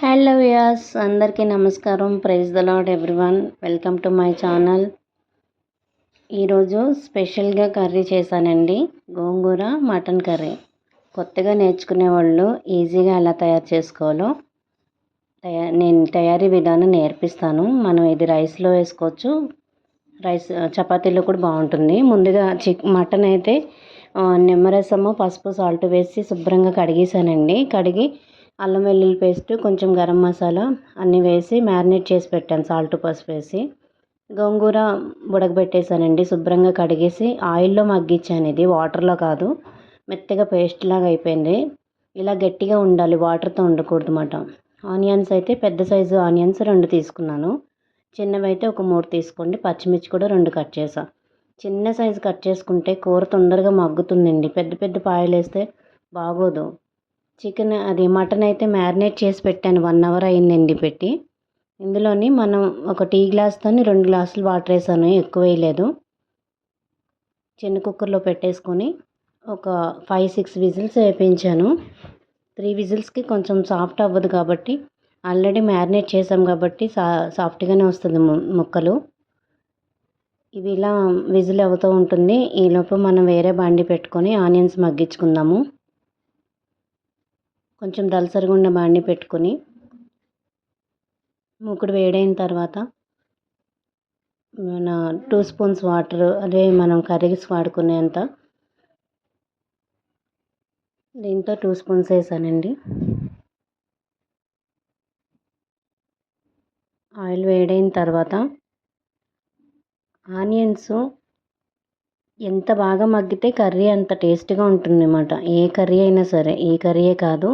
Hello యాస్ అందరికీ నమస్కారం. Praise the lord everyone. Welcome to my channel. ఈరోజు స్పెషల్గా కర్రీ చేశానండి. Gongura mutton curry. కొత్తగా నేర్చుకునే వాళ్ళు ఈజీగా ఎలా తయారు చేసుకోవాలో తయా నేను తయారీ విధానం నేర్పిస్తాను. మనం ఇది రైస్లో వేసుకోవచ్చు. రైస్ చపాతీలో కూడా బాగుంటుంది. ముందుగా చిక్ మటన్ అయితే నిమ్మరసము పసుపు సాల్ట్ వేసి శుభ్రంగా కడిగేసానండి కడిగి అల్లం వెల్లుల్లి పేస్ట్ కొంచెం గరం మసాలా అన్నీ వేసి మ్యారినేట్ చేసి పెట్టాను సాల్ట్ పసుపు వేసి. గోంగూర ఉడకబెట్టేశానండి శుభ్రంగా కడిగేసి ఆయిల్లో మగ్గించాను ఇది వాటర్లో కాదు మెత్తగా పేస్ట్ లాగా అయిపోయింది. ఇలా గట్టిగా ఉండాలి వాటర్తో ఉండకూడదు అన్నమాట. ఆనియన్స్ అయితే పెద్ద సైజు ఆనియన్స్ రెండు తీసుకున్నాను. చిన్నవి అయితే ఒక మూడు తీసుకోండి పచ్చిమిర్చి కూడా రెండు కట్ చేసా. చిన్న సైజు కట్ చేసుకుంటే కూర తొందరగా మగ్గుతుందండి పెద్ద పెద్ద పాయలు వేస్తే బాగోదు. చికెన్ అది మటన్ అయితే మ్యారినేట్ చేసి పెట్టాను. వన్ అవర్ అయిందండి పెట్టి ఇందులోని మనం ఒక టీ గ్లాస్తో రెండు గ్లాసులు వాటర్ వేసాను. ఎక్కువ వేయలేదు. చిన్న కుక్కర్లో పెట్టేసుకొని ఒక ఫైవ్ సిక్స్ విజిల్స్ వేయించాను త్రీ విజిల్స్కి కొంచెం సాఫ్ట్ అవ్వదు కాబట్టి ఆల్రెడీ మ్యారినేట్ చేసాం కాబట్టి సా సాఫ్ట్గానే వస్తుంది ముక్కలు. ఇవి ఇలా విజిల్ అవుతూ ఉంటుంది. ఈలోపు మనం వేరే బండి పెట్టుకొని ఆనియన్స్ మగ్గించుకుందాము. కొంచెం దలసరిగా ఉన్న బాండి పెట్టుకొని మూకుడు వేడైన తర్వాత మన టూ స్పూన్స్ వాటర్ అదే మనం కర్రీస్ వాడుకునేంత దీంతో టూ స్పూన్స్ వేసానండి. ఆయిల్ వేడైన తర్వాత ఆనియన్స్ ఎంత బాగా మగ్గితే కర్రీ అంత టేస్ట్గా ఉంటుంది అన్నమాట ఏ కర్రీ అయినా సరే ఏ కర్రీయే కాదు.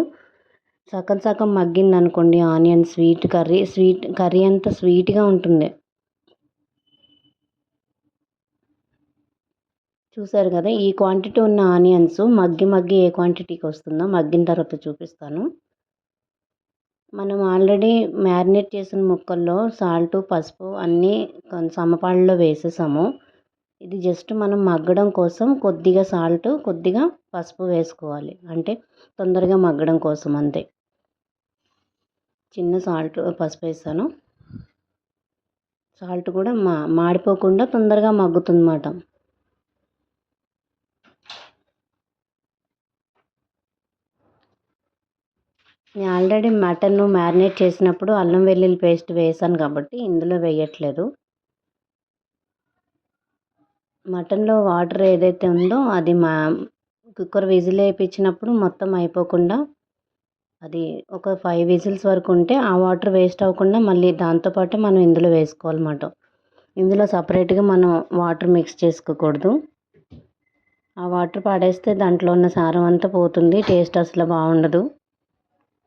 సగం సగం మగ్గింది అనుకోండి onion sweet curry sweet curry అంత స్వీట్గా ఉంటుంది. చూసారు కదా ఈ క్వాంటిటీ ఉన్న ఆనియన్స్ మగ్గి మగ్గి ఏ క్వాంటిటీకి వస్తుందో మగ్గిన తర్వాత చూపిస్తాను. మనం ఆల్రెడీ మ్యారినేట్ చేసిన ముక్కల్లో సాల్ట్ పసుపు అన్నీ సమపాళ్ళలో వేసేసాము. ఇది జస్ట్ మనం మగ్గడం కోసం కొద్దిగా సాల్ట్ కొద్దిగా పసుపు వేసుకోవాలి. అంటే తొందరగా మగ్గడం కోసం అంతే. చిన్న సాల్ట్ పసుపు వేసాను. సాల్ట్ కూడా మా మాడిపోకుండా తొందరగా మగ్గుతుందన్నమాట. నేను ఆల్రెడీ మటన్ మ్యారినేట్ చేసినప్పుడు అల్లం వెల్లుల్లి పేస్ట్ వేసాను కాబట్టి ఇందులో వేయట్లేదు. మటన్లో వాటర్ ఏదైతే ఉందో అది మా కుక్కర్ విజిల్ వేయించినప్పుడు మొత్తం అయిపోకుండా అది ఒక ఫైవ్ విజిల్స్ వరకు ఉంటే ఆ వాటర్ వేస్ట్ అవ్వకుండా మళ్ళీ దాంతోపాటు మనం ఇందులో వేసుకోవాలన్నమాట. ఇందులో సపరేట్గా మనం వాటర్ మిక్స్ చేసుకోకూడదు. ఆ వాటర్ పాడేస్తే దాంట్లో ఉన్న సారం అంతా పోతుంది టేస్ట్ అసలు బాగుండదు.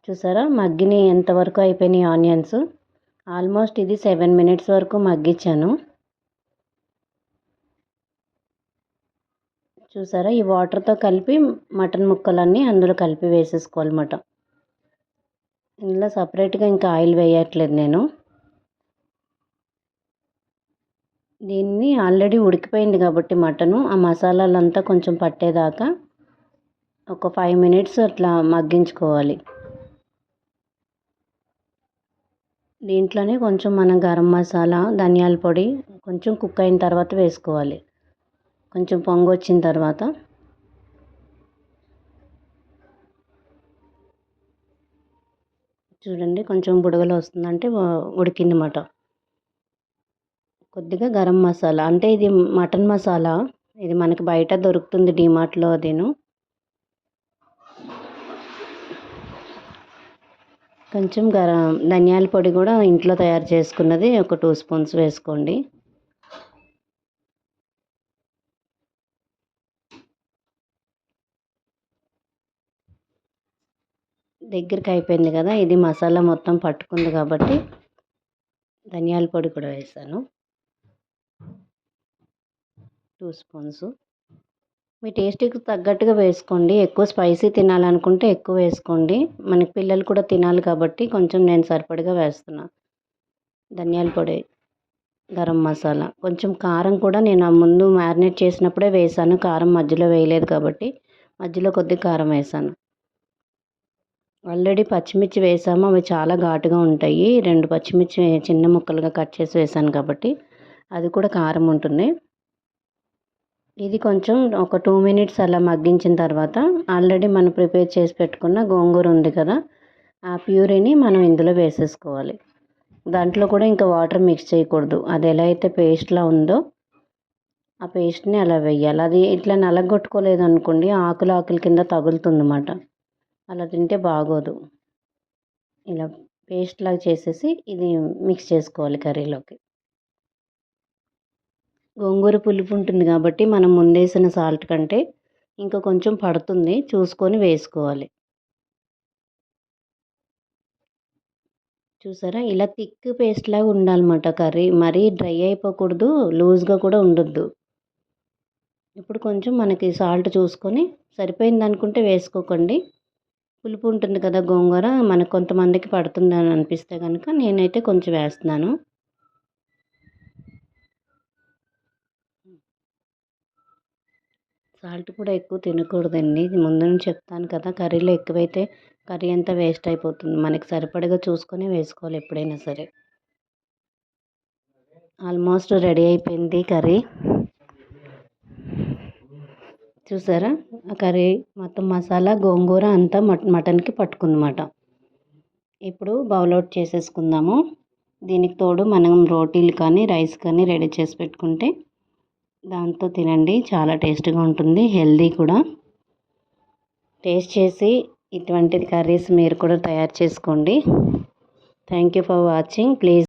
చూసారా? మగ్గిని ఎంతవరకు అయిపోయినాయి ఆనియన్స్? ఆల్మోస్ట్ ఇది సెవెన్ మినిట్స్ వరకు మగ్గించాను. చూసారా? ఈ వాటర్తో కలిపి మటన్ ముక్కలన్నీ అందులో కలిపి వేసేసుకోవాలన్నమాట ఇందులో సపరేట్గా ఇంకా ఆయిల్ వేయట్లేదు నేను. దీన్ని ఆల్రెడీ ఉడికిపోయింది కాబట్టి మటను ఆ మసాలాలంతా కొంచెం పట్టేదాకా ఒక ఫైవ్ మినిట్స్ అట్లా మగ్గించుకోవాలి. దీంట్లోనే కొంచెం మనం గరం మసాలా ధనియాల పొడి కొంచెం కుక్ అయిన తర్వాత వేసుకోవాలి. కొంచెం పొంగు వచ్చిన తర్వాత చూడండి కొంచెం బుడగలు వస్తుందంటే ఉడికిందన్నమాట కొద్దిగా గరం మసాలా అంటే ఇది మటన్ మసాలా ఇది మనకి బయట దొరుకుతుంది డిమార్ట్లో అదేను. కొంచెం గరం ధనియాల పొడి కూడా ఇంట్లో తయారు చేసుకున్నది ఒక టూ స్పూన్స్ వేసుకోండి. దగ్గరికి అయిపోయింది కదా ఇది మసాలా మొత్తం పట్టుకుంది కాబట్టి ధనియాల పొడి కూడా వేసాను. టూ స్పూన్స్ మీ టేస్ట్కి తగ్గట్టుగా వేసుకోండి. ఎక్కువ స్పైసీ తినాలనుకుంటే ఎక్కువ వేసుకోండి. మనకి పిల్లలు కూడా తినాలి కాబట్టి కొంచెం నేను సరిపడిగా వేస్తున్నా. ధనియాల పొడి గరం మసాలా. కొంచెం కారం కూడా నేను ముందు మ్యారినేట్ చేసినప్పుడే వేసాను. కారం మధ్యలో వేయలేదు కాబట్టి మధ్యలో కొద్దిగా కారం వేసాను. ఆల్రెడీ పచ్చిమిర్చి వేసాము. అవి చాలా ఘాటుగా ఉంటాయి. రెండు పచ్చిమిర్చి చిన్న ముక్కలుగా కట్ చేసి వేసాను కాబట్టి అది కూడా కారం ఉంటుంది. ఇది కొంచెం ఒక టూ మినిట్స్ అలా మగ్గించిన తర్వాత ఆల్రెడీ మనం ప్రిపేర్ చేసి పెట్టుకున్న గోంగూర ఉంది కదా ఆ ప్యూరీని మనం ఇందులో వేసేసుకోవాలి. దాంట్లో కూడా ఇంకా వాటర్ మిక్స్ చేయకూడదు. అది ఎలా అయితే పేస్ట్లా ఉందో ఆ పేస్ట్ని అలా వేయాలి. అది ఇట్లా నలగొట్టుకోలేదు అనుకోండి ఆకులు ఆకుల కింద తగులుతుంది అన్నమాట అలా తింటే బాగోదు. ఇలా పేస్ట్ లాగా చేసేసి ఇది మిక్స్ చేసుకోవాలి కర్రీలోకి. గోంగూర పులుపు ఉంటుంది కాబట్టి మనం ముందేసిన సాల్ట్ కంటే ఇంకా కొంచెం పడుతుంది. చూసుకొని వేసుకోవాలి. చూసారా? ఇలా థిక్ పేస్ట్ లాగా ఉండాలన్నమాట కర్రీ. మరీ డ్రై అయిపోకూడదు లూజ్గా కూడా ఉండొద్దు. ఇప్పుడు కొంచెం మనకి సాల్ట్ చూసుకొని సరిపోయింది అనుకుంటే వేసుకోకండి. పులుపు ఉంటుంది కదా గోంగూర మనకు కొంతమందికి పడుతుందని అనిపిస్తే కనుక నేనైతే కొంచెం వేస్తున్నాను. సాల్ట్ కూడా ఎక్కువ తినకూడదండి. ముందు నుంచి చెప్తాను కదా కర్రీలో ఎక్కువైతే కర్రీ అంతా వేస్ట్ అయిపోతుంది. మనకి సరిపడగా చూసుకొని వేసుకోవాలి ఎప్పుడైనా సరే. ఆల్మోస్ట్ రెడీ అయిపోయింది కర్రీ. చూసారా? ఆ కర్రీ మొత్తం మసాలా గోంగూర అంతా మటన్కి పట్టుకుందన్నమాట. ఇప్పుడు బౌల్ అవుట్ చేసేసుకుందాము. దీనికి తోడు మనం రోటీలు కానీ రైస్ కానీ రెడీ చేసి పెట్టుకుంటే దాంతో తినండి. చాలా టేస్ట్గా ఉంటుంది హెల్దీ కూడా. టేస్ట్ చేసి ఇటువంటి కర్రీస్ మీరు కూడా తయారు చేసుకోండి. Thank you for watching. Please